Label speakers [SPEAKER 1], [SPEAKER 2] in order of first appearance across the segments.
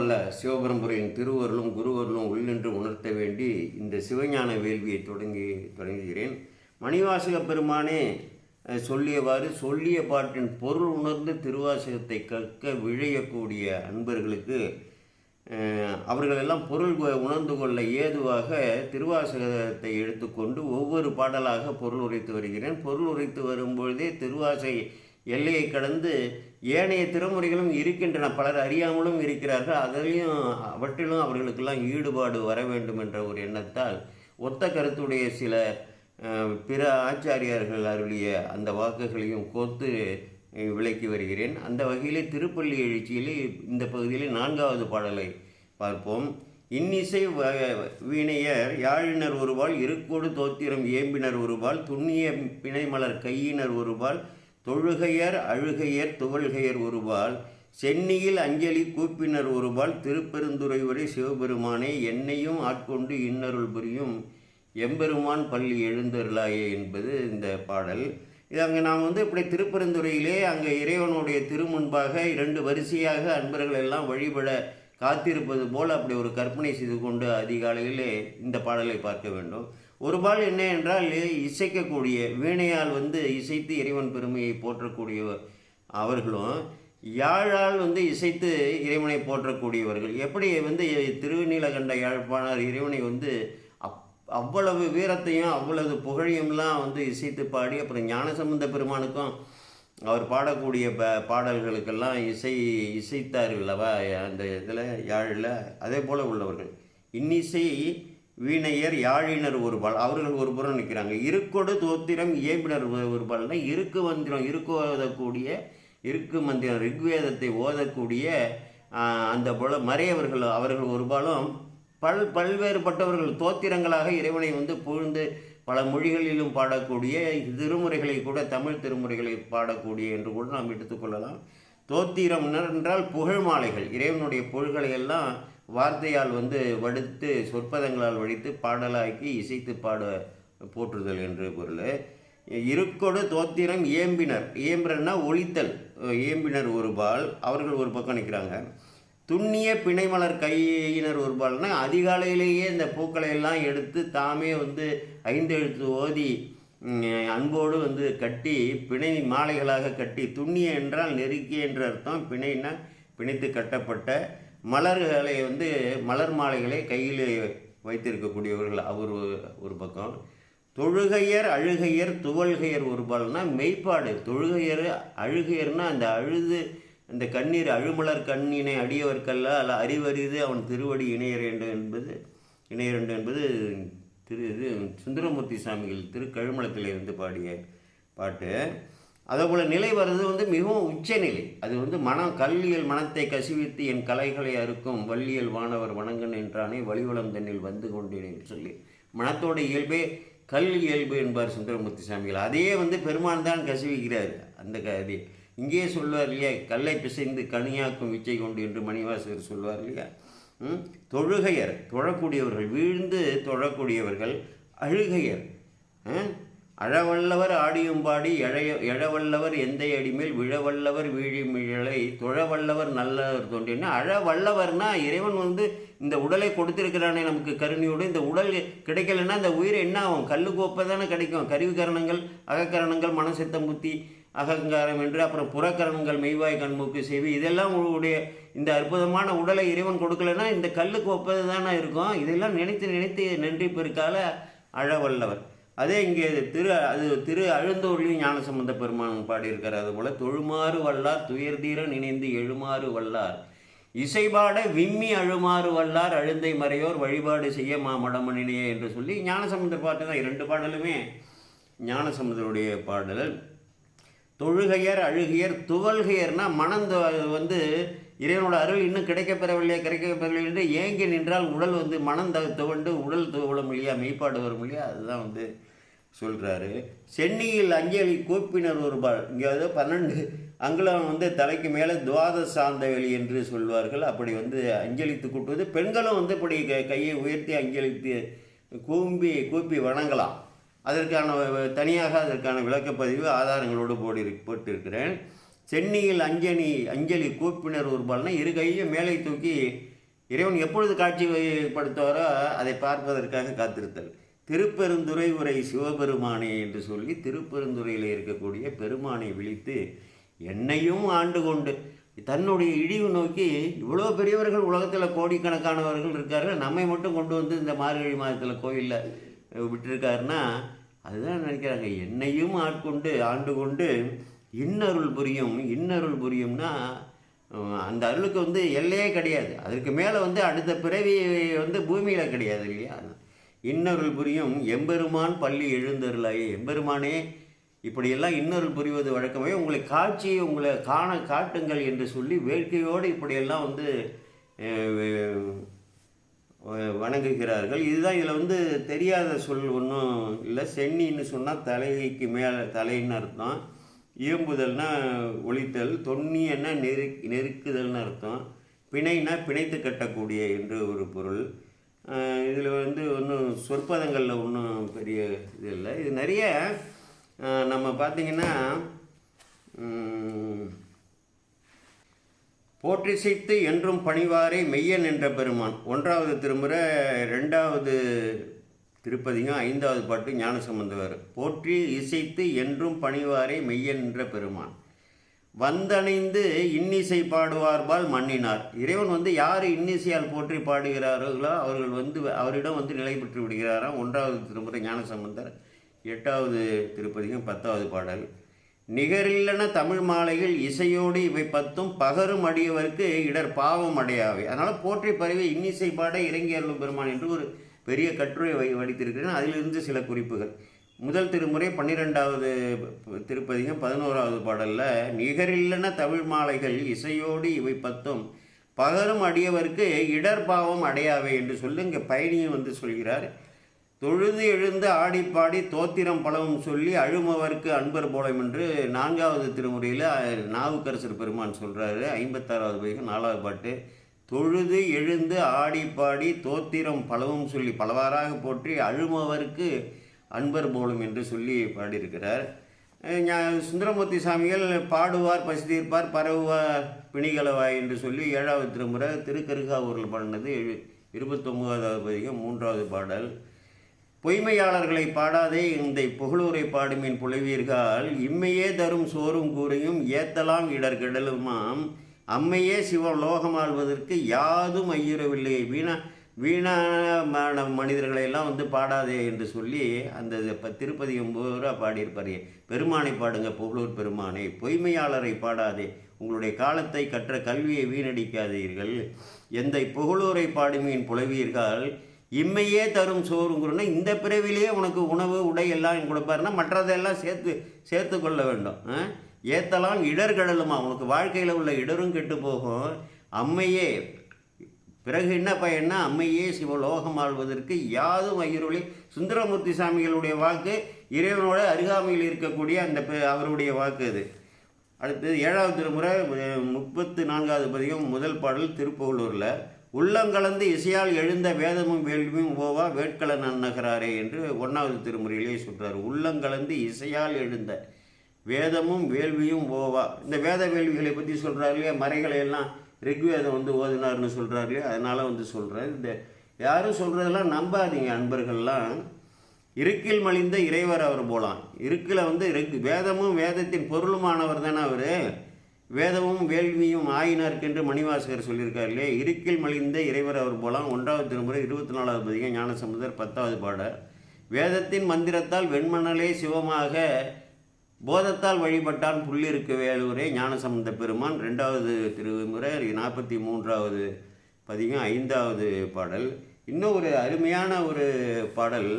[SPEAKER 1] பல்ல சிவபரம்புரையின் திருவருளும் குருவருளும் உள்ளென்று உணர்த்த வேண்டி இந்த சிவஞான வேள்வியை தொடங்கி தொடங்குகிறேன். மணிவாசக பெருமானே சொல்லியவாறு சொல்லிய பாட்டின் பொருள் உணர்ந்து திருவாசகத்தை கற்க விழையக்கூடிய அன்பர்களுக்கு அவர்களெல்லாம் பொருள் உணர்ந்து கொள்ள ஏதுவாக திருவாசகத்தை எடுத்துக்கொண்டு ஒவ்வொரு பாடலாக பொருள் உரைத்து வருகிறேன். பொருள் உரைத்து வரும்பொழுதே திருவாசை எல்லையை கடந்து ஏனைய திருமுறைகளும் இருக்கின்றன. பலர் அறியாமலும் இருக்கிறார்கள். அதிலையும் அவற்றிலும் அவர்களுக்கெல்லாம் ஈடுபாடு வர வேண்டும் என்ற ஒரு எண்ணத்தால் ஒத்த கருத்துடைய சில பிற ஆச்சாரியார்கள் அருளிய அந்த வாக்குகளையும் கோர்த்து விளக்கி வருகிறேன். அந்த வகையிலே திருப்பள்ளி எழுச்சியிலே இந்த பகுதியிலே நான்காவது பாடலை பார்ப்போம். இன்னிசை வ- வீணையர் யாழினர் ஒருபால் இருக்கோடு தோத்திரம் ஏம்பினர் ஒருபால் துண்ணிய பிணைமலர் கையினர் ஒருபால் தொழுகையர் அழுகையர் துவள்கையர் ஒருபால் சென்னியில் அஞ்சலி கூப்பினர் ஒருபால் திருப்பெருந்துறைவரை சிவபெருமானே என்னையும் ஆட்கொண்டு இன்னருள் புரியும் எம்பெருமான் பள்ளி எழுந்தருளாயே என்பது இந்த பாடல். இது அங்கே நாம் வந்து இப்படி திருப்பெருந்துறையிலே அங்கே இறைவனுடைய திருமுன்பாக இரண்டு வரிசையாக அன்பர்கள் எல்லாம் வழிபட காத்திருப்பது போல் அப்படி ஒரு கற்பனை செய்து கொண்டு அதிகாலையிலே இந்த பாடலை பார்க்க வேண்டும். ஒரு பால் என்ன என்றால் இசைக்கக்கூடிய வீணையால் வந்து இசைத்து இறைவன் பெருமையை போற்றக்கூடிய அவர்களும் யாழால் வந்து இசைத்து இறைவனை போற்றக்கூடியவர்கள். எப்படி வந்து திருநீலகண்ட யாழ்ப்பாணர் இறைவனை வந்து அப் அவ்வளவு வீரத்தையும் அவ்வளவு புகழையும்லாம் வந்து இசைத்து பாடி அப்புறம் ஞானசம்பந்த பெருமானுக்கும் அவர் பாடக்கூடிய ப பாடல்களுக்கெல்லாம் இசை இசைத்தார் அல்லவா அந்த இதில் யாழில். அதே போல் உள்ளவர்கள். இன்னிசை வீணையர் யாழினர் ஒருபால். அவர்கள் ஒரு புறம் நிற்கிறாங்க. இருக்கொடு தோத்திரம் இயம்பினர் ஒருபால்னா இருக்கு மந்திரம் இருக்கு ஓதக்கூடிய இருக்கு மந்திரம் ரிக்வேதத்தை ஓதக்கூடிய அந்த போல மறையவர்கள் அவர்கள் ஒருபாலும் பல் பல்வேறுபட்டவர்கள் தோத்திரங்களாக இறைவனை வந்து புழுந்து பல மொழிகளிலும் பாடக்கூடிய திருமுறைகளை கூட தமிழ் திருமுறைகளை பாடக்கூடிய என்று கூட நாம் எடுத்துக்கொள்ளலாம் தோத்திரம் என்றால் புகழ் மாலைகள். இறைவனுடைய புகழ்களை எல்லாம் வார்த்தையால் வந்து வடுத்து சொற்பதங்களால் வடித்து பாடலாக்கி இசைத்து பாட போற்றுதல் என்று பொருள். இருக்கொடு தோத்திரம் ஏம்பினர். ஏம்புறன்னா ஒழித்தல். ஏம்பினர் ஒரு பால் அவர்கள் ஒரு பக்கம் நிற்கிறாங்க துண்ணிய பிணைமலர் கையினர் ஒரு பால்னா அதிகாலையிலேயே இந்த பூக்களை எல்லாம் எடுத்து தாமே வந்து ஐந்து எழுத்து ஓதி அன்போடு வந்து கட்டி பிணை மாலைகளாக கட்டி துண்ணிய என்றால் நெருக்கிய என்ற அர்த்தம். பிணைன்னா பிணைத்து கட்டப்பட்ட மலர்களை வந்து மலர் மாலைகளை கையில் வைத்திருக்கக்கூடியவர்கள் அவர் ஒரு- ஒரு பக்கம். தொழுகையர் அழுகையர் துவள்கையர் ஒரு பால்னா மெய்ப்பாடு. தொழுகையர் அழுகையர்னா அந்த அழுது அந்த கண்ணீர் அழுமலர் கண்ணினை அடியவர்க்கல்ல அல்ல அறிவறிது அவன் திருவடி இணையர் வேண்டும் என்பது இணையர் வேண்டும் என்பது திரு இது சுந்தரமூர்த்தி சாமிகள் திரு கழுமலத்தில் இருந்து பாடிய பாட்டு. அதேபோல் நிலை வர்றது வந்து மிகவும் உச்சநிலை அது வந்து மனம் கல்லியல் மனத்தை கசிவித்து என் கலைகளை அறுக்கும் வள்ளியல் வானவர் வணங்கன் என்றானே வழிவளம் தன்னில் வந்து கொண்டேன் என்று சொல்லி மனத்தோட இயல்பே கல் இயல்பு என்பார் சுந்தரமூர்த்தி சாமிகள். அதையே வந்து பெருமான் தான் கசிவிக்கிறார் அந்த கதை இங்கேயே சொல்வார் இல்லையா கல்லை பிசைந்து கனியாக்கும் விச்சை கொண்டு என்று மணிவாசகர் சொல்வார் இல்லையா? தொழுகையர் தொழக்கூடியவர்கள் வீழ்ந்து தொழக்கூடியவர்கள் அழுகையர். அழவல்லவர் ஆடியும் பாடி எழைய எழவல்லவர் எந்தை அடிமேல் விழவல்லவர் வீழிமிழலை தொழவல்லவர் நல்லவர் தோன்றினா. அழவல்லவர்னா இறைவன் வந்து இந்த உடலை கொடுத்திருக்கிறானே நமக்கு கருணையோடு. இந்த உடல் கிடைக்கலன்னா இந்த உயிர் என்ன ஆகும்? கல்லு கோப்பை தானே கிடைக்கும். கருவி கரணங்கள் அகக்கரணங்கள் மனசித்தம் புத்தி அகங்காரம் என்று அப்புறம் புறக்கரணங்கள் மெய்வாய் கண்மூக்கு செவி இதெல்லாம் உங்களுடைய இந்த அற்புதமான உடலை இறைவன் கொடுக்கலன்னா இந்த கல்லுக்கு ஒப்பது தானே இருக்கும். இதெல்லாம் நினைத்து நினைத்து நன்றி பெருக்கால அழவல்லவர். அதே இங்கே திரு அது திரு அழுந்தோர்லையும் ஞானசம்பந்த பெருமான் பாடியிருக்கார் அதுபோல் தொழுமாறு வல்லார் துயர்தீர நினைந்து எழுமாறு வல்லார். இசைபாட விம்மி அழுமாறு வல்லார் அழுந்தை மறையோர் வழிபாடு செய்ய மா மாமடமணினே என்று சொல்லி ஞானசம்பந்தர் பாட்டு தான் இரண்டு பாடலுமே ஞானசம்பந்தருடைய பாடல் தொழுகையர் அழுகையர் துவல்கையர்னா மனம் அது வந்து இறைவனோட அருள் இன்னும் கிடைக்கப் கிடைக்கப்பெறவில்லை கிடைக்கப் பெறவில்லை என்று ஏங்கி நின்றால் உடல் வந்து மனம் த துவண்டு உடல் துவளும் இல்லையா மெய்ப்பாடு வரும் இல்லையா அதுதான் வந்து சொல்கிறாரு சென்னியில் அஞ்சலி கூப்பினர் ஒருபால் இங்கே வந்து பன்னெண்டு. அங்குலம் வந்து தலைக்கு மேலே துவாத சாந்தவெளி என்று சொல்வார்கள். அப்படி வந்து அஞ்சலித்து கூட்டுவது. பெண்களும் வந்து இப்படி க- கையை உயர்த்தி அஞ்சலித்து கூம்பி கூப்பி வணங்கலாம். அதற்கான தனியாக அதற்கான விளக்கப்பதிவு ஆதாரங்களோடு போடி போட்டிருக்கிறேன். சென்னியில் அஞ்சலி அஞ்சலி கூப்பினர் ஒருபால்னா இரு கையும் மேலே தூக்கி இறைவன் எப்பொழுது காட்சிப்படுத்துவாரோ அதை பார்ப்பதற்காக காத்திருத்தல். திருப்பெருந்துறை உரை சிவபெருமானே என்று சொல்லி திருப்பெருந்துறையில் இருக்கக்கூடிய பெருமானை விழித்து என்னையும் ஆண்டு கொண்டு தன்னுடைய இழிவு நோக்கி இவ்வளோ பெரியவர்கள் உலகத்தில் கோடிக்கணக்கானவர்கள் இருக்கார்கள் நம்மை மட்டும் கொண்டு வந்து இந்த மார்கழி மாதத்தில் கோயிலில் விட்டுருக்காருன்னா அதுதான் நினைக்கிறாங்க. என்னையும் ஆட்கொண்டு ஆண்டு கொண்டு இன்னருள் புரியும். இன்னருள் புரியும்னா அந்த அருளுக்கு வந்து எல்லையே கிடையாது. அதற்கு மேலே வந்து அடுத்த பிறவி வந்து பூமியில் கிடையாது இல்லையா? இன்னொருள் புரியும் எம்பெருமான் பள்ளி எழுந்தருளாயே. எம்பெருமானே இப்படியெல்லாம் இன்னொருள் புரிவது வழக்கமே உங்களை காட்சியை உங்களை காண காட்டுங்கள் என்று சொல்லி வேட்கையோடு இப்படியெல்லாம் வந்து வணங்குகிறார்கள். இதுதான் இதில் வந்து தெரியாத சொல் ஒன்றும் இல்லை. சென்னின்னு சொன்னால் தலைக்கு மேலே தலைன்னு அர்த்தம். இயம்புதல்னா ஒழித்தல் தொன்னியன்னா நெரு நெருக்குதல்னு அர்த்தம். பிணைனா பிணைத்து கட்டக்கூடிய என்று ஒரு பொருள். இதில் வந்து ஒன்றும் சொற்பதங்களில் ஒன்றும் பெரிய இது இல்லை. இது நிறைய நம்ம பார்த்திங்கன்னா போற்றி போற்றிசைத்து என்றும் பணிவாரை மெய்யன் என்ற பெருமான். ஒன்றாவது திருமுறை ரெண்டாவது திருப்பதியும் ஐந்தாவது பாட்டு ஞானசம்பந்தவர். போற்றி இசைத்து என்றும் பணிவாரை மெய்யன் என்ற பெருமான். வந்தணைந்து இன்னிசை பாடுவார்பால் மன்னினார். இறைவன் வந்து யார் இன்னிசையால் போற்றி பாடுகிறார்களோ அவர்கள் வந்து அவரிடம் வந்து நிலை பெற்று விடுகிறாராம். ஒன்றாவது திருமுறை ஞானசம்பந்தர் எட்டாவது திருப்பதியும் பத்தாவது பாடல். நிகரில்லன தமிழ் மாலைகள் இசையோடு இவை பத்தும் பகரும் அடியவருக்கு இடர் பாவம் அடையாவை. அதனால் போற்றி பறவை இன்னிசை பாட இறங்கி அருளும் பெருமான் என்று ஒரு பெரிய கட்டுரை வை வடித்திருக்கிறேன் அதிலிருந்து சில குறிப்புகள். முதல் திருமுறை பன்னிரெண்டாவது திருப்பதிகம் பதினோராவது பாடலில் நிகரில்லன தமிழ் மாலைகள் இசையோடு இவை பத்தும் பகரும் அடியவருக்கு இடர் பாவம் அடையாவே என்று சொல்லி இங்கே பயணியும் வந்து சொல்கிறார். தொழுது எழுந்து ஆடிப்பாடி தோத்திரம் பலவும் சொல்லி அழுமவர்க்கு அன்பர் போலம் என்று நான்காவது திருமுறையில் நாவுக்கரசர் பெருமான் சொல்கிறாரு ஐம்பத்தாறாவது பைக்கு நாலாவது பாட்டு தொழுது எழுந்து ஆடிப்பாடி தோத்திரம் பலவும் சொல்லி பலவாறாக போற்றி அழுமவர்க்கு அன்பர் போலும் என்று சொல்லி பாடியிருக்கிறார். சுந்தரமூர்த்தி சாமிகள் பாடுவார் பசி தீர்ப்பார் பரவுவார் பிணிகளவாய் என்று சொல்லி ஏழாவது திருமுறை திருக்கருகாவூரில் பாடினது இருபத்தொம்போதாவது பதிகம் மூன்றாவது பாடல். பொய்மையாளர்களை பாடாதே இந்த புகழூரை பாடுமின் புலவீர்கள். இம்மையே தரும் சோறும் கூறியும் ஏத்தலாம் இடர் கெடலுமாம். அம்மையே சிவலோகம் ஆள்வதற்கு யாதும் ஐயுறவில்லை வீணா வீணான மனிதர்களை எல்லாம் வந்து பாடாதே என்று சொல்லி அந்த திருப்பதியும் திருப்பதி பூரா பாடியிருப்பார். பெருமானை பாடுங்க புகழூர் பெருமானை. பொய்மையாளரை பாடாதே. உங்களுடைய காலத்தை கற்ற கல்வியை வீணடிக்காதீர்கள். எந்த புகழூரை பாடுமீன் புலவீர்கள். இம்மையே தரும் சோறுங்கிறோன்னா இந்த பிறவிலேயே உனக்கு உணவு உடை எல்லாம் கொடுப்பாருன்னா மற்றதெல்லாம் சேர்த்து சேர்த்து கொள்ள வேண்டும். ஏத்தலாம் இடர்களலுமா. உனக்கு வாழ்க்கையில் உள்ள இடரும் கெட்டு போகும். அம்மையே பிறகு என்ன பயன்னா அம்மையே சிவலோகம் ஆழ்வதற்கு யாதும் ஐயருளி சுந்தரமூர்த்தி சாமிகளுடைய வாக்கு இறைவனோட அருகாமையில் இருக்கக்கூடிய அந்த பெ- அவருடைய வாக்கு அது. அடுத்தது ஏழாவது திருமுறை முப்பத்து நான்காவது பதிகம் முதல் பாடல் திருப்புகலூரில் உள்ளங்கலந்து இசையால் எழுந்த வேதமும் வேள்வியும் ஓவா வேட்கல நன்னகராரே என்று ஒன்றாவது திருமுறையிலே சொல்கிறார் உள்ளங்கலந்து இசையால் எழுந்த வேதமும் வேள்வியும் ஓவா. இந்த வேத வேள்விகளை பற்றி சொல்கிறார் இல்லையா? மறைகளை எல்லாம் ரிக்வேதம் வந்து ஓதினார்னு சொல்கிறார் இல்லையா? அதனால் வந்து சொல்கிறார் இந்த யாரும் சொல்கிறதெல்லாம் நம்பாதீங்க அன்பர்கள்லாம். இருக்கில் மலிந்த இறைவர் அவர் போலாம். இருக்கில் வந்து இருக்கு வேதமும் வேதத்தின் பொருளுமானவர் தானே அவர்? வேதமும் வேள்வியும் ஆயினார்க்கென்று மணிவாசகர் சொல்லியிருக்கார் இல்லையா? இருக்கில் மலிந்த இறைவர் அவர் போலாம். ஒன்றாவது திருமுறை இருபத்தி நாலாவது பதிகம் ஞானசமுதர் பத்தாவது பாட வேதத்தின் மந்திரத்தால் வெண்மணலே சிவமாக போதத்தால் வழிபட்டான் புள்ளிருக்கு வேலூரே ஞானசம்பந்த பெருமான். ரெண்டாவது திருமுறை நாற்பத்தி மூன்றாவது பதிகம் ஐந்தாவது பாடல். இன்னும் ஒரு அருமையான ஒரு பாடல்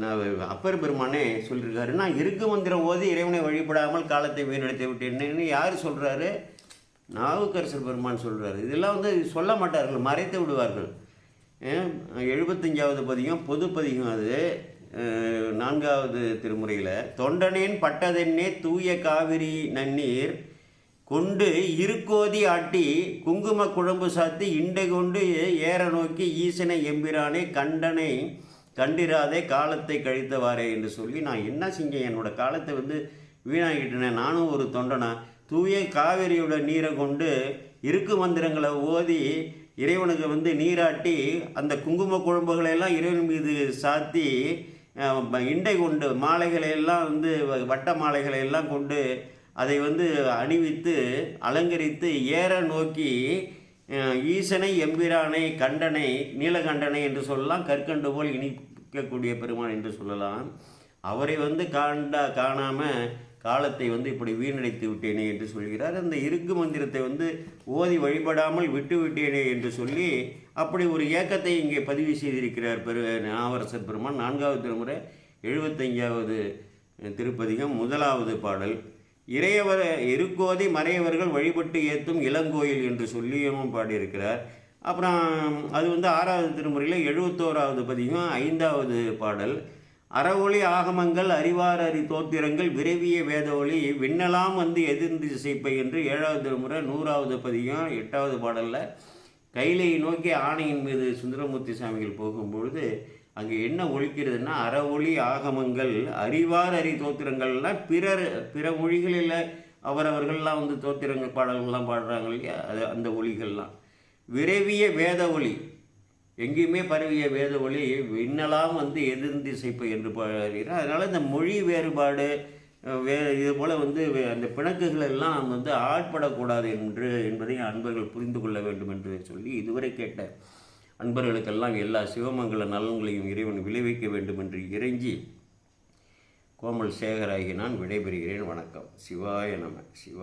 [SPEAKER 1] நான் அப்பர் பெருமானே சொல்லியிருக்காரு நான் இருக்கு மந்திரம் ஓதி இறைவனை வழிபடாமல் காலத்தை வீணடித்து விட்டேன்னு யார் சொல்கிறாரு நாவுக்கரசர் பெருமான் சொல்கிறாரு இதெல்லாம் வந்து சொல்ல மாட்டார்கள் மறைத்து விடுவார்கள். எழுபத்தஞ்சாவது பதிகம் பொது பதிகம் அது. நான்காவது திருமுறையில் தொண்டனேன் பட்டதென்னே தூய காவிரி நன்னீர் கொண்டு இருக்கோதி ஆட்டி குங்கும குழம்பு சாத்தி இண்டை கொண்டு ஏற நோக்கி ஈசனை எம்பிரானே கண்டனை கண்டிராதே காலத்தை கழித்தவாறே என்று சொல்லி நான் என்ன செஞ்சேன்? என்னோட காலத்தை வந்து வீணாகிட்டேனே நானும் ஒரு தொண்டனா தூய காவிரியோட நீரை கொண்டு இருக்கு மந்திரங்களை ஓதி இறைவனுக்கு வந்து நீராட்டி அந்த குங்கும குழம்புகளெல்லாம் இறைவன் மீது சாத்தி இண்டை கொண்டு மாலைகளை எல்லாம் வந்து வட்ட மாலைகளை எல்லாம் கொண்டு அதை வந்து அணிவித்து அலங்கரித்து ஏற நோக்கி ஈசனை எம்பிரானை கண்டனை நீலகண்டனை என்று சொல்லலாம் கற்கண்டு போல் இனிக்கக்கூடிய பெருமான் என்று சொல்லலாம். அவரை வந்து காண்டா காணாமல் காலத்தை வந்து இப்படி வீணடித்து விட்டேனே என்று சொல்கிறார். அந்த இருக்கு மந்திரத்தை வந்து ஓதி வழிபடாமல் விட்டு விட்டேனே என்று சொல்லி அப்படி ஒரு ஏக்கத்தை இங்கே பதிவு செய்திருக்கிறார் பெரு நாவரசர் பெருமான். நான்காவது திருமுறை எழுபத்தஞ்சாவது திருப்பதிகம் முதலாவது பாடல். இறையவர் இருக்கோதி மறையவர்கள் வழிபட்டு ஏத்தும் இளங்கோயில் என்று சொல்லியும் பாடியிருக்கிறார். அப்புறம் அது வந்து ஆறாவது திருமுறையில் எழுபத்தோராவது பதிகம் ஐந்தாவது பாடல். அறவொளி ஆகமங்கள் அறிவார் அறி தோத்திரங்கள் விரைவிய வேத ஒளி விண்ணலாம் வந்து எதிர்ந்து திசைப்பை என்று ஏழாவது முறை நூறாவது பதியம் எட்டாவது பாடலில் கைலையை நோக்கி ஆணையின் மீது சுந்தரமூர்த்தி சாமிகள் போகும்பொழுது அங்கே என்ன ஒழிக்கிறதுன்னா அறவொளி ஆகமங்கள் அறிவார் அறி தோத்திரங்கள்லாம் பிறர் பிற மொழிகளில் அவரவர்கள்லாம் வந்து தோத்திரங்கள் பாடல்கள்லாம் பாடுறாங்க இல்லையா? அது அந்த ஒளிகள்லாம் விரைவிய வேத ஒளி. எங்கேயுமே பரவிய வேத ஒளி விண்ணலாம் வந்து எதிர்ந்திசைப்பு என்று பாடுகிறார். அதனால் இந்த மொழி வேறுபாடு வேறு வே இது போல் வந்து வே- அந்த பிணக்குகள் எல்லாம் நாம் வந்து ஆட்படக்கூடாது என்று என்பதை அன்பர்கள் புரிந்து கொள்ள வேண்டும் என்று சொல்லி இதுவரை கேட்ட அன்பர்களுக்கெல்லாம் எல்லா சிவமங்கல நலன்களையும் இறைவன் விளைவிக்க வேண்டும் என்று இறைஞ்சி கோமல் சேகராகி நான் விடைபெறுகிறேன். வணக்கம். சிவாய நம. சிவா